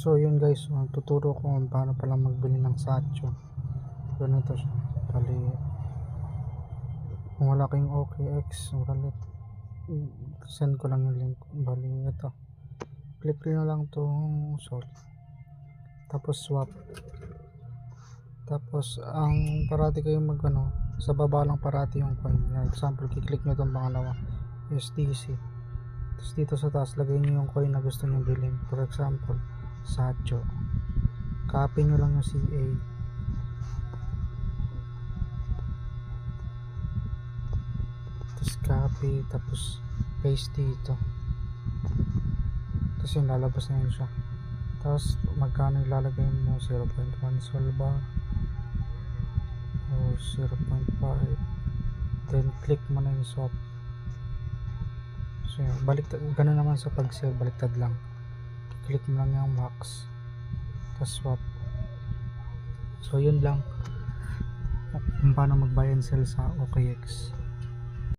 So yun guys, tuturo ko kung paano pala magbili ng satcho. Ganito siya. Bali, kung wala kayong OKX wallet, send ko lang yung link. Bali, ito. Click nyo lang itong sorry. Tapos swap. Tapos, ang parati kayong mag ano, sa baba lang parati yung coin. Like, example, kiklik nyo itong pangalawa. USDC. Tapos dito sa taas, lagay nyo yung coin na gusto nyo bilhin. For example, Satcho. Copy nyo lang yung CA. Tapos copy, tapos paste dito. Tapos yung lalabas na yun siya. Tapos magkano ilalagay mo? 0.1 sol ba? O 0.5 Then click mo na yung swap. So yun, baliktad, ganun naman sa pag-sell, baliktad lang. Click mo lang yung max. Tapos swap. So yun lang. Kung paano mag buy and sell sa OKX.